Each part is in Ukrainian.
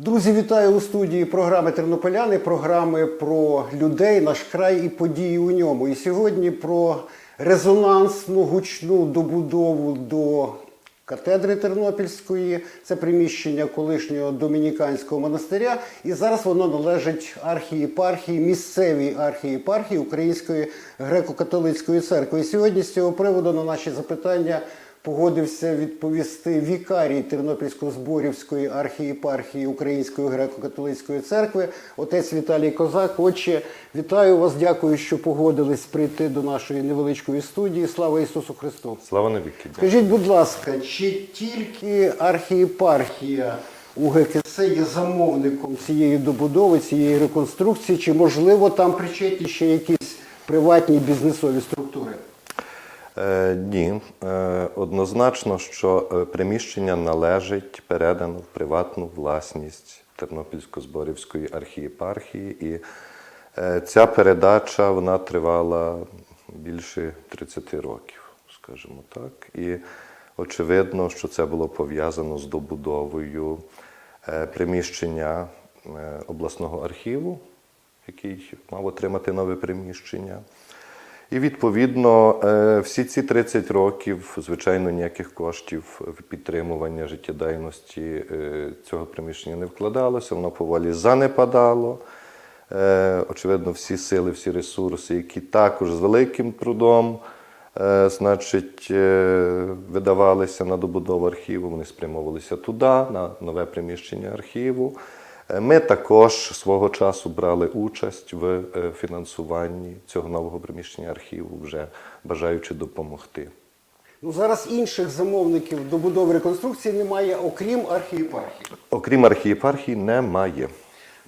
Друзі, вітаю у студії програми Тернополяни, програми про людей, наш край і події у ньому. І сьогодні про резонансну гучну добудову до катедри Тернопільської. Це приміщення колишнього домініканського монастиря. І зараз воно належить архієпархії, місцевій архієпархії Української греко-католицької церкви. І сьогодні з цього приводу на наші запитання погодився відповісти вікарій Тернопільсько-Зборівської архієпархії Української греко-католицької церкви, отець Віталій Козак. Отче, вітаю вас, дякую, що погодились прийти до нашої невеличкої студії. Слава Ісусу Христу! Слава навіки. Скажіть, будь ласка, чи тільки архієпархія УГКЦ є замовником цієї добудови, цієї реконструкції, чи можливо там причетні ще якісь приватні бізнесові структури? Е, ні, е, однозначно, що е, приміщення належить передано в приватну власність Тернопільсько-Зборівської архієпархії. І ця передача вона тривала більше 30 років, скажімо так. І очевидно, що це було пов'язано з добудовою приміщення обласного архіву, який мав отримати нове приміщення. І відповідно е, всі ці 30 років, звичайно, ніяких коштів в підтримування життєдайності е, цього приміщення не вкладалося, воно поволі занепадало. Е, Очевидно, всі сили, всі ресурси, які також з великим трудом значить, видавалися на добудову архіву, вони спрямовувалися туди, на нове приміщення архіву. Ми також свого часу брали участь в е, фінансуванні цього нового приміщення архіву, вже бажаючи допомогти. Ну зараз інших замовників добудови реконструкції немає, окрім архієпархії. Окрім архієпархії, немає.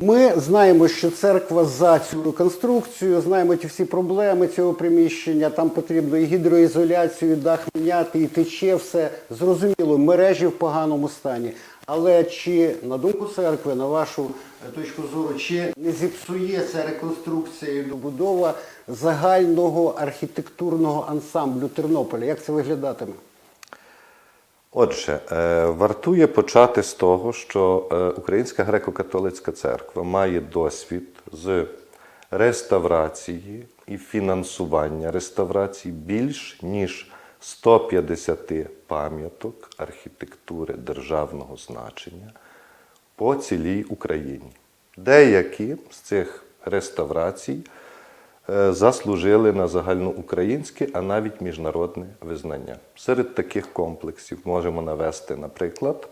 Ми знаємо, що церква за цю реконструкцію, знаємо ті всі проблеми цього приміщення. Там потрібно і гідроізоляцію, і дах міняти, і тече все зрозуміло, мережі в поганому стані. Але чи на думку церкви, на вашу е, точку зору, чи не зіпсує ця реконструкція і добудова загального архітектурного ансамблю Тернополя? Як це виглядатиме? Отже, е, вартує почати з того, що е, Українська греко-католицька церква має досвід з реставрації і фінансування реставрації більш ніж 150 пам'яток архітектури державного значення по цілій Україні. Деякі з цих реставрацій заслужили на загальноукраїнське, а навіть міжнародне визнання. Серед таких комплексів можемо навести, наприклад,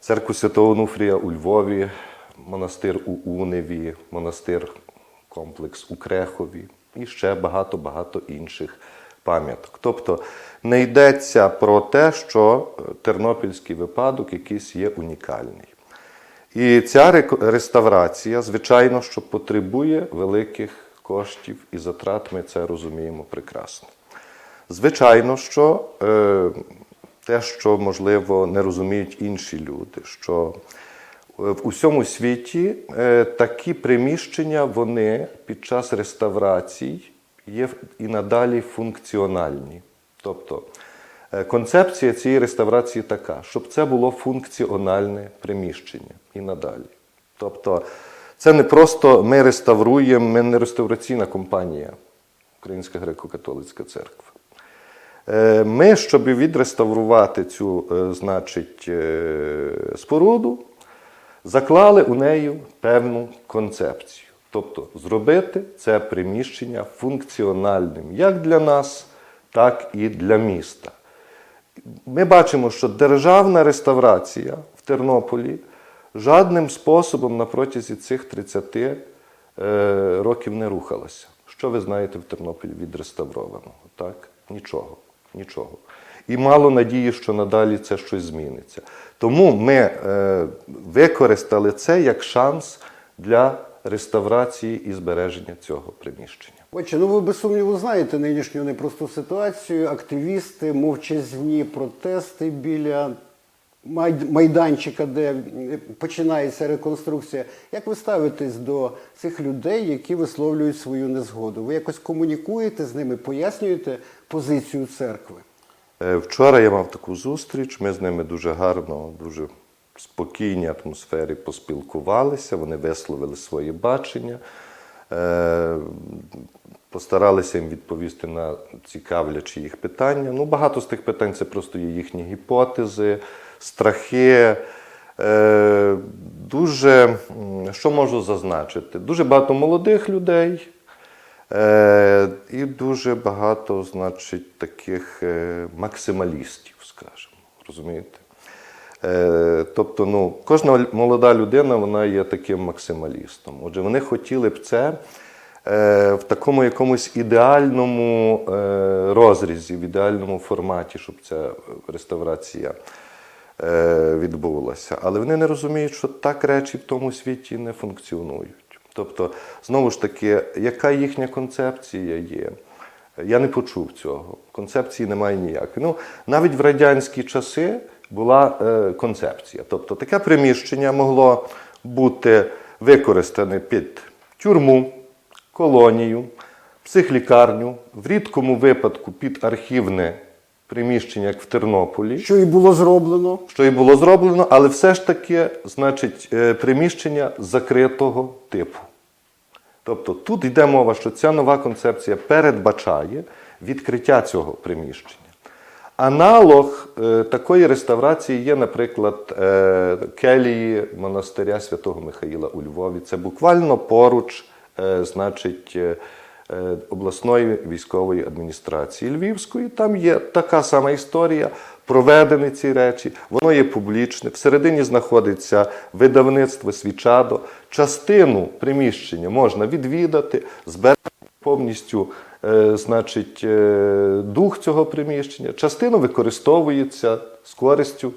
церкву Святого Онуфрія у Львові, монастир у Уневі, монастир комплекс у Крехові і ще багато-багато інших пам'яток. Тобто не йдеться про те, що е, тернопільський випадок якийсь є унікальний. І ця реставрація, звичайно, що потребує великих коштів і затрат, ми це розуміємо прекрасно. Звичайно, що е, те, що, можливо, не розуміють інші люди, що е, в усьому світі е, такі приміщення, вони під час реставрацій є і надалі функціональні. Тобто е, концепція цієї реставрації така, щоб це було функціональне приміщення і надалі. Тобто, це не просто ми реставруємо, ми не реставраційна компанія, Українська греко-католицька церква. Е, Ми, щоб відреставрувати цю, е, значить, е, споруду, заклали у неї певну концепцію. Тобто зробити це приміщення функціональним як для нас, так і для міста. Ми бачимо, що державна реставрація в Тернополі жодним способом на протязі цих 30 е, років не рухалася. Що ви знаєте в Тернополі відреставрованого? Так? Нічого. Нічого. І мало надії, що надалі це щось зміниться. Тому ми е, використали це як шанс для реставрації і збереження цього приміщення. Отже, ну ви без сумніву знаєте нинішню непросту ситуацію. Активісти, мовчазні протести біля майданчика, де починається реконструкція. Як ви ставитесь до цих людей, які висловлюють свою незгоду? Ви якось комунікуєте з ними, пояснюєте позицію церкви? Е, Вчора я мав таку зустріч, ми з ними дуже гарно, дуже спокійній атмосфері поспілкувалися, вони висловили свої бачення, е, постаралися їм відповісти на цікавлячі їх питання. Ну, багато з тих питань це просто є їхні гіпотези, страхи. Е, Дуже, що можу зазначити? Дуже багато молодих людей. Е, і дуже багато, значить, таких е, максималістів, скажімо, розумієте? Е, тобто, ну, кожна молода людина вона є таким максималістом. Отже, вони хотіли б це в такому якомусь ідеальному е, розрізі, в ідеальному форматі, щоб ця реставрація е, відбулася. Але вони не розуміють, що так речі в тому світі не функціонують. Тобто, знову ж таки, яка їхня концепція є? Я не почув цього. Концепції немає ніякої. Ну, навіть в радянські часи була е, концепція. Тобто таке приміщення могло бути використане під тюрму, колонію, психлікарню, в рідкому випадку під архівне приміщення, як в Тернополі Що і було зроблено. що і було зроблено, але все ж таки, значить, е, приміщення закритого типу. Тобто тут йде мова, що ця нова концепція передбачає відкриття цього приміщення. Аналог е, такої реставрації є, наприклад, е, келії монастиря Святого Михаїла у Львові. Це буквально поруч, значить, е, е, обласної військової адміністрації Львівської. Там є така сама історія. Проведені ці речі, воно є публічне. Всередині знаходиться видавництво Свічадо. Частину приміщення можна відвідати, зберегти повністю е, значить, е, дух цього приміщення. Частину використовується з користю.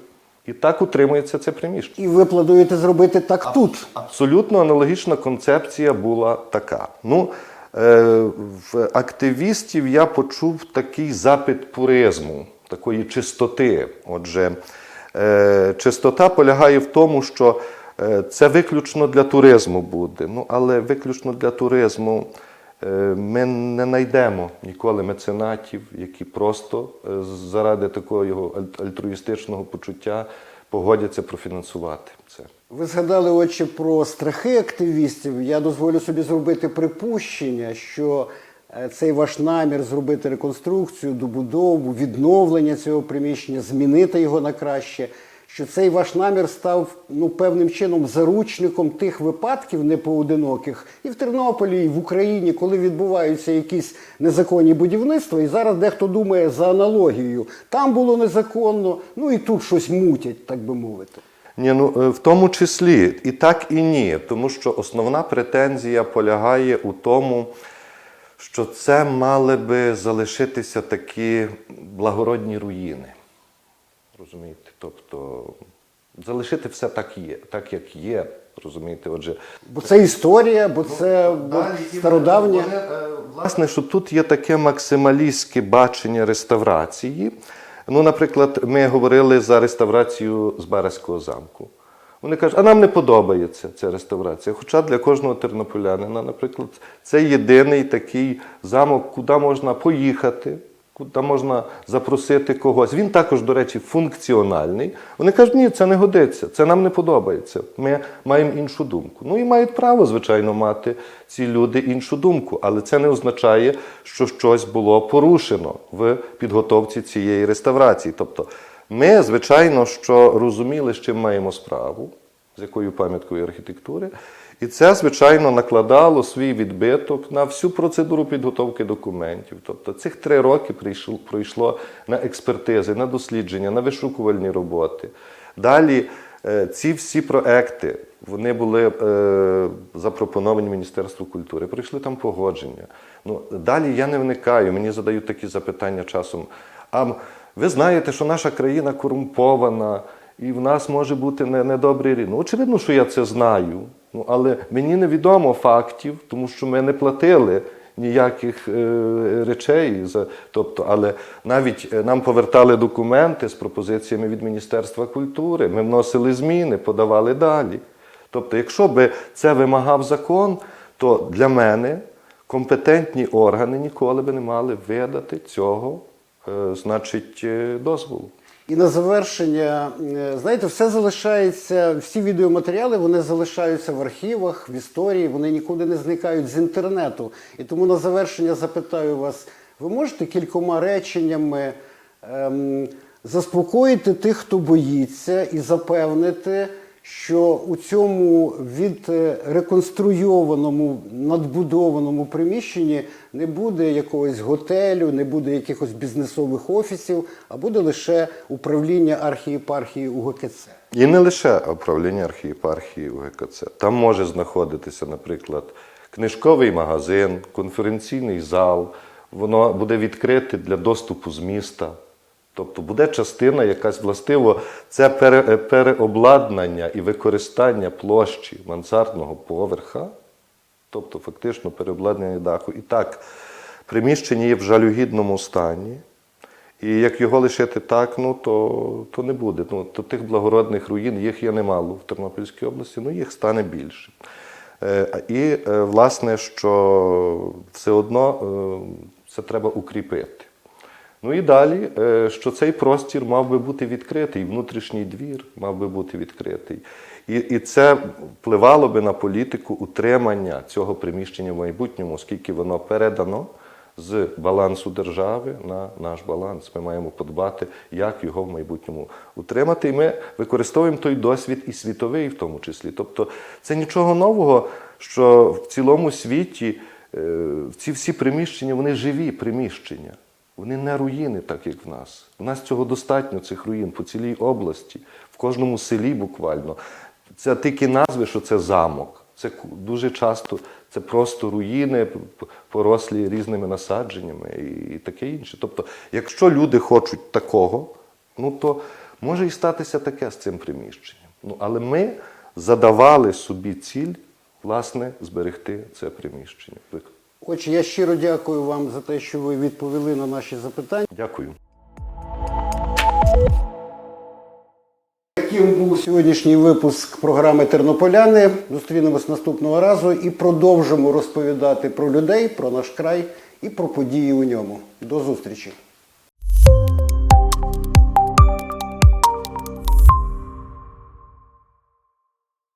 І так утримується це приміщення. І ви плануєте зробити так тут. Абсолютно аналогічна концепція була така. Ну, е, в активістів я почув такий запит пуризму, такої чистоти. Отже, е, чистота полягає в тому, що е, це виключно для туризму буде. Ну, але виключно для туризму ми не знайдемо ніколи меценатів, які просто е, заради такого його аль- альтруїстичного почуття погодяться профінансувати це. Ви згадали отче про страхи активістів. Я дозволю собі зробити припущення, що е, цей ваш намір зробити реконструкцію, добудову, відновлення цього приміщення, змінити його на краще. Що цей ваш намір став ну певним чином заручником тих випадків непоодиноких і в Тернополі, і в Україні, коли відбуваються якісь незаконні будівництва, і зараз дехто думає за аналогією. Там було незаконно, ну і тут щось мутять, так би мовити. Ні, ну е, в тому числі і так, і ні. Тому що основна претензія полягає у тому, що це мали би залишитися такі благородні руїни. Розумієте? Тобто залишити все так є, так як є. Розумієте, отже, Бо це історія, бо це бо стародавнє. Е, Власне, що тут є таке максималістське бачення реставрації. Ну, наприклад, ми говорили за реставрацію з Березького замку. Вони кажуть, а нам не подобається ця реставрація. Хоча для кожного тернополянина, наприклад, це єдиний такий замок, куди можна поїхати, куди можна запросити когось. Він також, до речі, функціональний. Вони кажуть, ні, це не годиться, це нам не подобається. Ми маємо іншу думку. Ну і мають право, звичайно, мати ці люди іншу думку, але це не означає, що щось було порушено в підготовці цієї реставрації. Тобто, ми, звичайно, що розуміли, з чим маємо справу, з якою пам'яткою архітектури. І це, звичайно, накладало свій відбиток на всю процедуру підготовки документів. Тобто цих три роки прийшло, пройшло на експертизи, на дослідження, на вишукувальні роботи. Далі е, ці всі проекти вони були е, запропоновані Міністерству культури, пройшли там погодження. Ну, далі я не вникаю, мені задають такі запитання часом. А ви знаєте, що наша країна корумпована, і в нас може бути недобрий рік. Ну, очевидно, що я це знаю. Ну, але мені невідомо фактів, тому що ми не платили ніяких е, речей. Тобто, але навіть е, нам повертали документи з пропозиціями від Міністерства культури. Ми вносили зміни, подавали далі. Тобто, якщо би це вимагав закон, то для мене компетентні органи ніколи би не мали видати цього, е, значить, дозволу. І на завершення, е, знаєте, все залишається, всі відеоматеріали вони залишаються в архівах, в історії, вони нікуди не зникають з інтернету. І тому на завершення запитаю вас: ви можете кількома реченнями ем, заспокоїти тих, хто боїться, і запевнити, що у цьому від е, реконструйованому надбудованому приміщенні не буде якогось готелю, не буде якихось бізнесових офісів, а буде лише управління архієпархії УГКЦ. І не лише управління архієпархії УГКЦ. Там може знаходитися, наприклад, книжковий магазин, конференційний зал. Воно буде відкрите для доступу з міста. Тобто буде частина якась властиво, це пере- переобладнання і використання площі мансардного поверха, тобто фактично переобладнання даху. І так, приміщення є в жалюгідному стані. І як його лишити так, ну то, то не буде. Ну, то тих благородних руїн їх є немало в Тернопільській області, ну їх стане більше. Е, і е, власне, що все одно е, це треба укріпити. Ну і далі, е, що цей простір мав би бути відкритий, внутрішній двір мав би бути відкритий. І, і це впливало би на політику утримання цього приміщення в майбутньому, оскільки воно передано з балансу держави на наш баланс. Ми маємо подбати, як його в майбутньому утримати. І ми використовуємо той досвід і світовий в тому числі. Тобто це нічого нового, що в цілому світі е, ці всі приміщення, вони живі приміщення. Вони не руїни, так як в нас. У нас цього достатньо, цих руїн по цілій області, в кожному селі буквально. Це тільки назви, що це замок. Це дуже часто це просто руїни, порослі різними насадженнями і таке інше. Тобто, якщо люди хочуть такого, ну то може і статися таке з цим приміщенням. Ну, але ми задавали собі ціль, власне, зберегти це приміщення. Отже, я щиро дякую вам за те, що ви відповіли на наші запитання. Дякую. Таким був сьогоднішній випуск програми Тернополяни. Зустрінемось наступного разу і продовжимо розповідати про людей, про наш край і про події у ньому. До зустрічі!